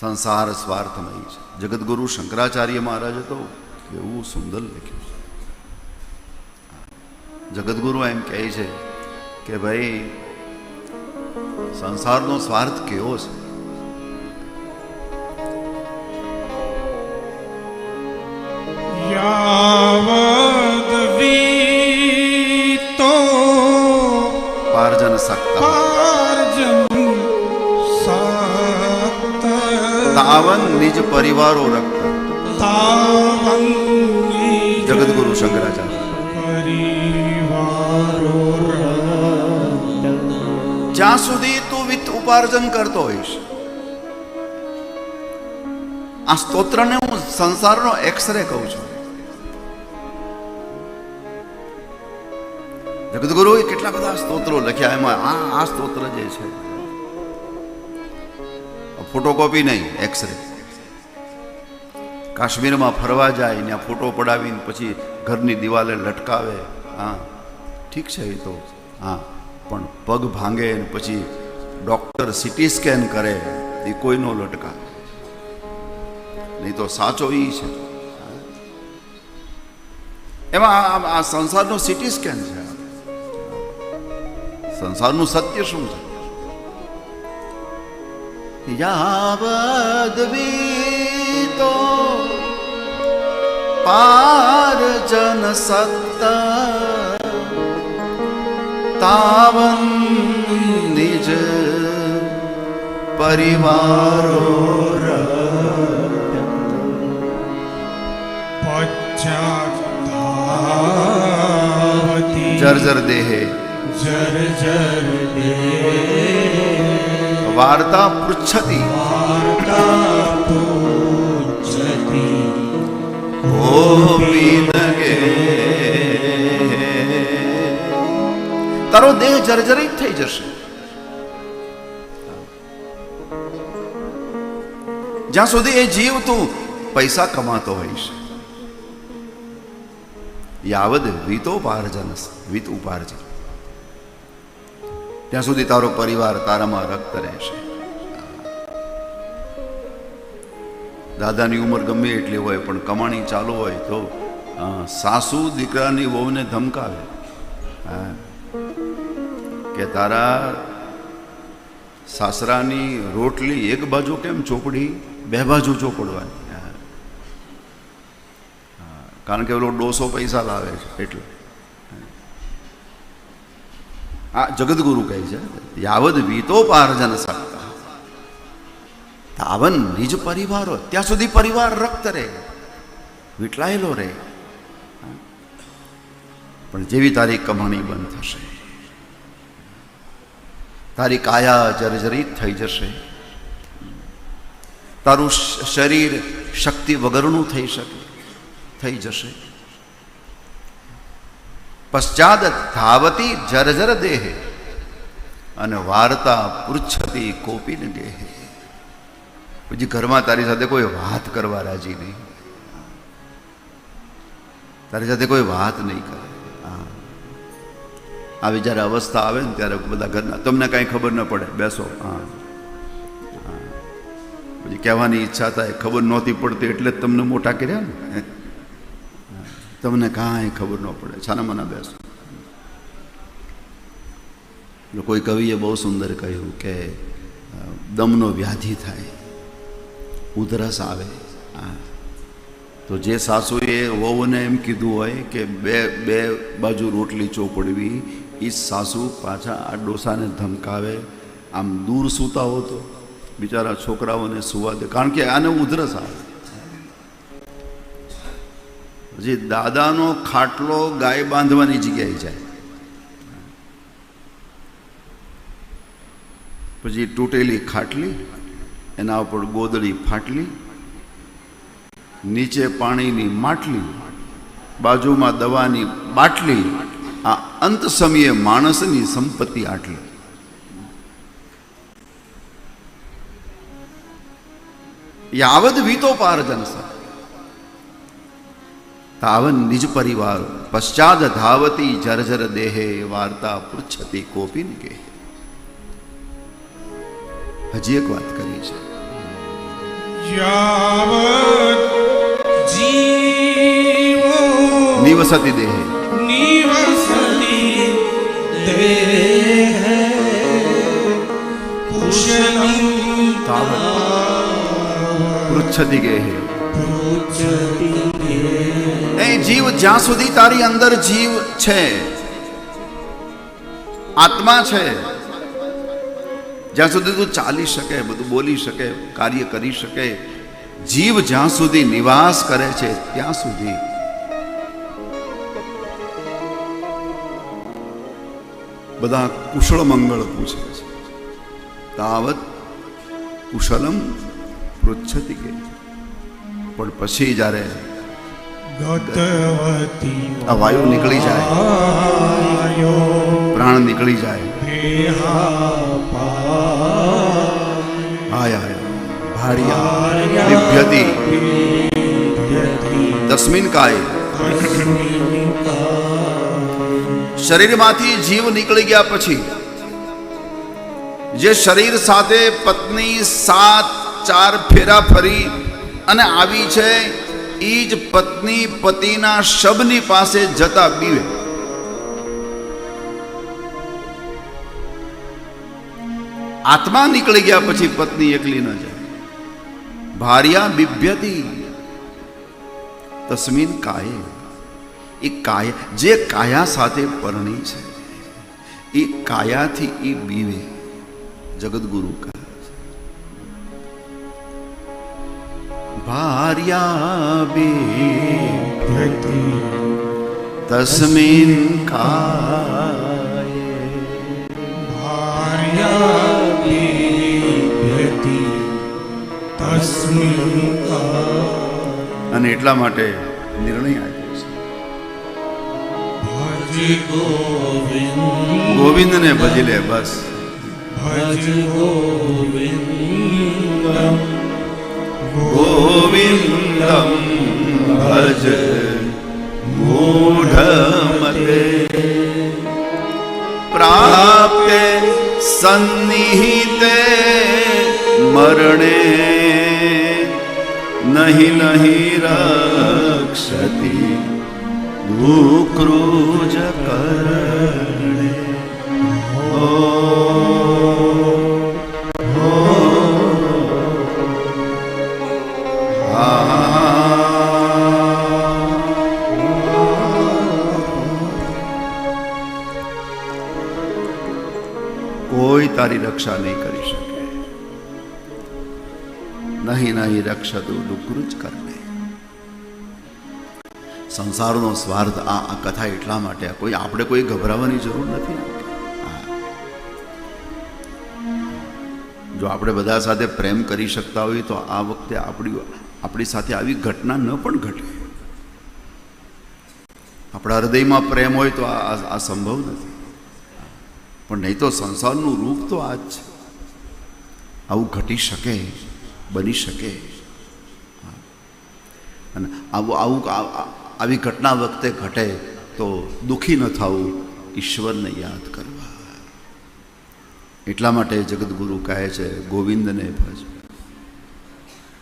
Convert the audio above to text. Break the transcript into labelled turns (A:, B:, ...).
A: સંસાર સ્વાર્થમય છે. જગતગુરુ શંકરાચાર્ય મહારાજે તો એવું સુંદર લખ્યું છે. જગતગુરુ એમ કહે છે કે ભાઈ સંસારનો સ્વાર્થ કેવો છે? પાર્જન સક્તા નિજ પરિવારો રક્ત જગદગુરુ શંકરાચાર્ય. જ્યાં સુધી તું વિત્ત ઉપાર્જન કરતો હોઈશ આ સ્તોત્રને હું સંસારનો એક્સરે કહું છું. જગદગુરુએ કેટલા બધા સ્તોત્રો લખ્યા એમાં આ આ સ્તોત્ર જે છે ફોટોકોપી નહીં એક્સરે કાશ્મીરમાં ફરવા જાય ત્યાં ફોટો પડાવીને પછી ઘરની દિવાલે લટકાવે. હા, ઠીક છે એ તો. હા, પણ પગ ભાંગે ને પછી ડૉક્ટર સિટી સ્કેન કરે, એ કોઈનો લટકા. નહીં તો સાચો એ છે. એમાં આ- સંસારનું સિટી સ્કેન છે. સંસારનું સત્ય શું છે? યાવદ વીતો પારજન સત્તા તાવન નિજ પરિવારો જર્જર દેહે
B: જર્જર દેહે
A: વાર્તા પૃચ્છતી
B: વાર્તા
A: તારો દેહ જર્જરિત થઈ જશે. જ્યાં સુધી એ જીવ તું પૈસા કમાતો હોઈશ. યાવદ વિતોપાર્જન વિત ઉપાર્જન. ત્યાં સુધી તારો પરિવાર તારામાં રક્ત રહેશે. દાદાની ઉંમર ગમે એટલી હોય, પણ કમાણી ચાલુ હોય તો સાસુ દીકરાની વહુને ધમકાવે. હા. કે તારા સાસરાની રોટલી એક બાજુ કેમ ચોપડી, બે બાજુ ચોપડવાની? કારણ કે પેલો ડોસો પૈસા લાવે છે, એટલે. આ જગદગુરુ કહે છે, યાવદ વીતોપાર્જન સત્તા તાવન નિજ પરિવારો, ત્યાં સુધી પરિવાર રક્ત રહે વીટલાયેલો રહે. પણ જેવી તારી કમાણી બંધ થશે, તારી કાયા જર્જરિત થઈ જશે, તારું શરીર શક્તિ વગરનું થઈ શકે, થઈ જશે. પશ્ચાદ ધાવતી જર્જર દેહે, અને વાર્તા પૃચ્છતી કોપીને ગેહે પછી ઘરમાં તારી સાથે કોઈ વાત કરવા રાજી નહીં. તારી સાથે કોઈ વાત નહીં કરે. હા. આવી જ્યારે અવસ્થા આવે ને ત્યારે બધા ઘરના, તમને કાંઈ ખબર ન પડે, બેસો. હા. પછી કહેવાની ઈચ્છા થાય, ખબર નહોતી પડતી એટલે જ તમને મોટા કર્યા ને. તમને કાંઈ ખબર ન પડે, છાના મના બેસો. કોઈ કવિએ બહુ સુંદર કહ્યું કે દમનો વ્યાધિ થાય. ઉધરસ આવે. તો જે સાસુએ વહુને એમ કીધું હોય કે બે બે બાજુ રોટલી ચોપડવી એ સાસુ પાછા આ ડોસાને ધમકાવે. આમ દૂર સૂતા હો તો બિચારા છોકરાઓને સુવા દે. કારણ કે આને ઉધરસ આવે. પછી દાદાનો ખાટલો ગાય બાંધવાની જગ્યાએ જાય. પછી તૂટેલી ખાટલી એના ઉપર ગોદડી ફાટલી, નીચે પાણીની માટલી, બાજુમાં દવાની બાટલી, આ અંત સમયે માણસની સંપત્તિ આટલી. યાવદ વીતોપાર્જન સ તાવન નિજ પરિવાર, પશ્ચાદ ધાવતી જર્જર દેહે, વાર્તા પૃચ્છતી કોપીન કે હજી એક વાત કરી છે. નિવસતી દેહ.
B: નિવસતી દેહ. કુશલમ
A: તાવત. ગેહ એ જીવ જ્યાં સુધી તારી અંદર જીવ છે આત્મા છે જ્યાં સુધી તું ચાલી શકે બધું બોલી શકે કાર્ય કરી શકે જીવ જ્યાં સુધી નિવાસ કરે છે ત્યાં સુધી. બધા કુશળ મંગળ પૂછે છે. તાવત કુશલમ પૃચ્છતિ કે. પણ પછી જ્યારે
B: ગતવતી
A: આ વાયુ નીકળી જાય
B: આયો
A: પ્રાણ નીકળી જાય બિભ્યતિ તસ્મિન કાય શરીરમાંથી જીવ નીકળી ગયા પછી જે શરીર સાથે પત્ની સાત ચાર ફેરા ફરી અને આવી છે એ જ પત્ની પતિના શબની પાસે જતા બીવે આત્મા નીકળી ગયા પછી પત્ની એકલી ન જાય. ભાર્યા બિભ્યતી. તસ્મીન કાયે. એ કાય, જે કાયા સાથે પરણી છે, એ કાયાથી એ બીવે જગદગુરુ કહે છે. ભાર્યા બે તસ્મીન કાયે. અને એટલા માટે નિર્ણય આપ્યો છે.
B: ગોવિંદ.
A: ગોવિંદને ભજી લે બસ.
B: ગોવિંદમ.
A: ભજ મૂઢમતે. પ્રાપ્તે સન્નિહિતે મરણે નહીં નહીં રક્ષતિ દુક્રુજ કરણે કોઈ તારી રક્ષા નહીં કરી શકે નહીં નહીં રક્ષતું ડુકરું જ કરને સંસારનો સ્વાર્થ આ કથા એટલા માટે કોઈ આપણે કોઈ ગભરાવાની જરૂર નથી જો આપણે બધા સાથે પ્રેમ કરી શકતા હોઈએ તો આ વખતે આપણી આપણી સાથે આવી ઘટના ન પણ ઘટે આપણા હૃદયમાં પ્રેમ હોય તો આ સંભવ નથી પણ નહીં તો સંસારનું રૂપ તો આ જ છે આવું ઘટી શકે બની શકે. અને આવું આવું આવી ઘટના વખતે ઘટે તો દુઃખી ન થવું, ઈશ્વરને યાદ કરવા. એટલા માટે જગદગુરુ કહે છે, ગોવિંદને ભજ